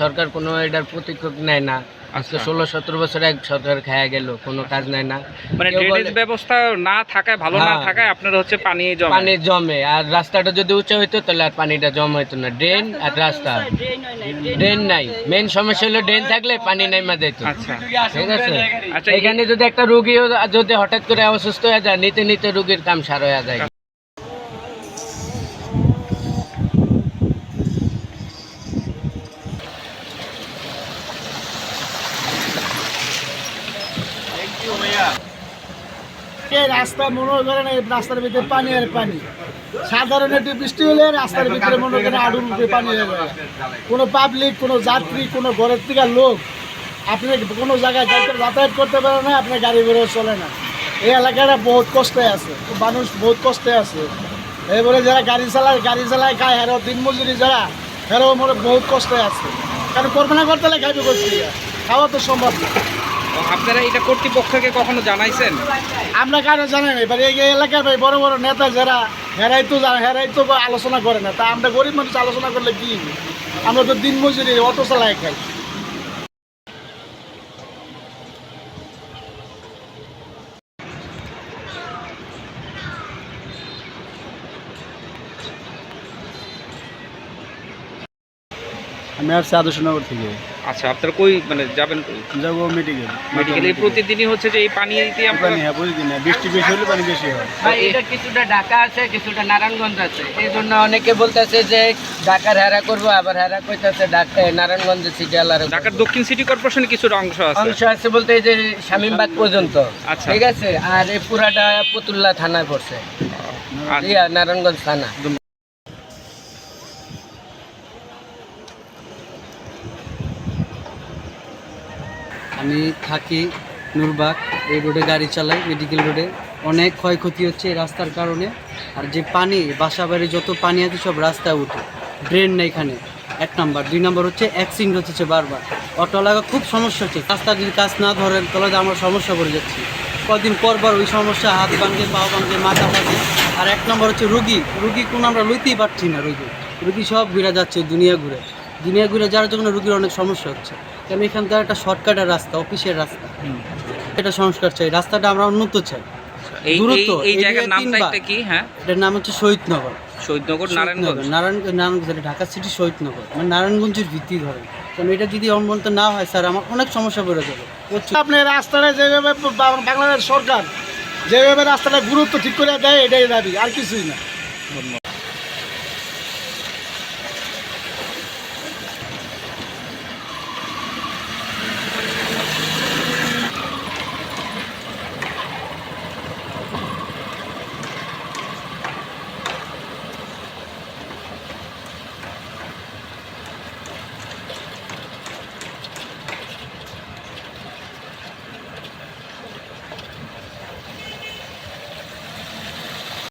সরকার কোনো এটার প্রতিক্ষেপ নেয় না। আজকে আচ্ছা। ষোলো সতেরো বছর এক সরকার খায়া গেল কোনো কাজ নেয় না। মানে ড্রেনেজ ব্যবস্থা না থাকায় ভালো না হ্যাঁ। থাকায় আপনার হচ্ছে পানি জমে। পানি জমে আর রাস্তাটা যদি উঁচু হইতো তাহলে আর পানিটা জমা হইতো না। ড্রেন আর রাস্তা। ড্রেন নাই। মেন সমস্যা হলো ড্রেন থাকলে পানি নেমা যেত আচ্ছা। ঠিক আছে? আচ্ছা, এখানে যদি একটা রুগীও যদি হঠাৎ করে অসুস্থ হয়ে যায় নিতে নিতে রুগীর কাম সার হয়ে যায়। রাস্তা মনে করেন এই রাস্তার ভিতরে পানি আর পানি। সাধারণ একটু বৃষ্টি হলে রাস্তার ভিতরে মনে করেন আডুর উপরে পানি হয়ে যায় কোনো পাবলিক কোনো যাত্রী, কোনো ঘরের থেকে লোক আপনি কোনো জায়গায় যাতায়াত করতে পারে না, আপনার গাড়ি বেরো চলে না। এই এলাকাটা বহুত কষ্টে আছে। মানুষ বহুত কষ্টে আছে। এবারে যারা গাড়ি চালায় গাড়ি চালায় খায় হেরো দিনমজুরি যারা হেরো মনে বহুত কষ্টে আছে। কারণ করবে না করতে হলে খাইবে করতে খাওয়া তো সম্ভব না। আপনারা এটা কর্তৃপক্ষকে কখনো জানাইছেন? আমরা কারও জানাই না এবার এই এলাকার ভাই বড় বড় নেতা যারা, হেরাই তো হেরাই তো আলোচনা করে না। তা আমরা গরিব মানুষ আলোচনা করলে কি আমরা তো দিন মজুরি, অটো চালাই খাই। আমি আসছি আদর্শনগর থেকে। আচ্ছা আপনারা কই মানে যাবেন কই? যাব মেডিকেল মেডিকেলে প্রতিদিনই হচ্ছে যে এই পানি দিয়ে আপনারা হ্যাঁ প্রতিদিন বৃষ্টি বেশি হলে পানি বেশি হয়। ভাই এটা কিছুটা ঢাকা আছে কিছুটা নারায়ণগঞ্জ আছে। এই জন্য অনেকে বলতেছে যে ঢাকার হেরা করব আবার হেরা কইতাছে ঢাকা নারায়ণগঞ্জ সিটি আলার ঢাকার দক্ষিণ সিটি কর্পোরেশন কিছুটা অংশ আছে। অংশ আছে বলতে এই যে শামীমবাগ পর্যন্ত। আচ্ছা। ঠিক আছে? আর এই পুরাটা পুতুল্লা থানায় পড়ছে। ইয়া নারায়ণগঞ্জ থানা। আমি থাকি নুরবাগ, এই রোডে গাড়ি চালাই মেডিকেল রোডে অনেক ক্ষয়ক্ষতি হচ্ছে এই রাস্তার কারণে। আর যে পানি, বাসা বাড়ি যত পানি আছে সব রাস্তায় উঠে। ড্রেন নেই এখানে। এক নাম্বার। দুই নাম্বার হচ্ছে অ্যাক্সিডেন্ট হচ্ছে বারবার। অটো লাগা খুব সমস্যা হচ্ছে। রাস্তা যদি কাজ না ধরেন, তাহলে আমরা সমস্যা পড়ে যাচ্ছি। কদিন পর পর ওই সমস্যা, হাত ভাঙে পা ভাঙে মাথা ভাঙে আর এক নম্বর হচ্ছে রুগী। রুগী কোনো আমরা লইতেই পারছি না রুগী। রুগী সব ঘুরে যাচ্ছে দুনিয়া ঘুরে। দুনিয়া ঘুরে যাওয়ার জন্য রুগীর অনেক সমস্যা হচ্ছে। কারণ এখান থেকে একটা শর্টকাটের রাস্তা অফিসের রাস্তা? এটা সংস্কার চাই রাস্তাটা আমরা উন্নত চাই। এই দূরত্ব, এই- জায়গার জায়গায় নামটা। একটা কি? হ্যাঁ। এটার নাম হচ্ছে শহীদনগর। শহীদনগর নারায়ণগঞ্জ? নারায়ণগঞ্জ নারায়ণগঞ্জ ঢাকা সিটি শহীদনগর। মানে নারায়ণগঞ্জের ভিত্তি ধরে। কারণ এটা যদি অমন্ত না হয় স্যার আমার অনেক সমস্যা পড়ে যাবে। আপনি রাস্তাটা যেভাবে বাংলাদেশ সরকার যেভাবে রাস্তাটা গুরুত্ব ঠিক করে দেয় এটাই দাবি আর কিছুই না।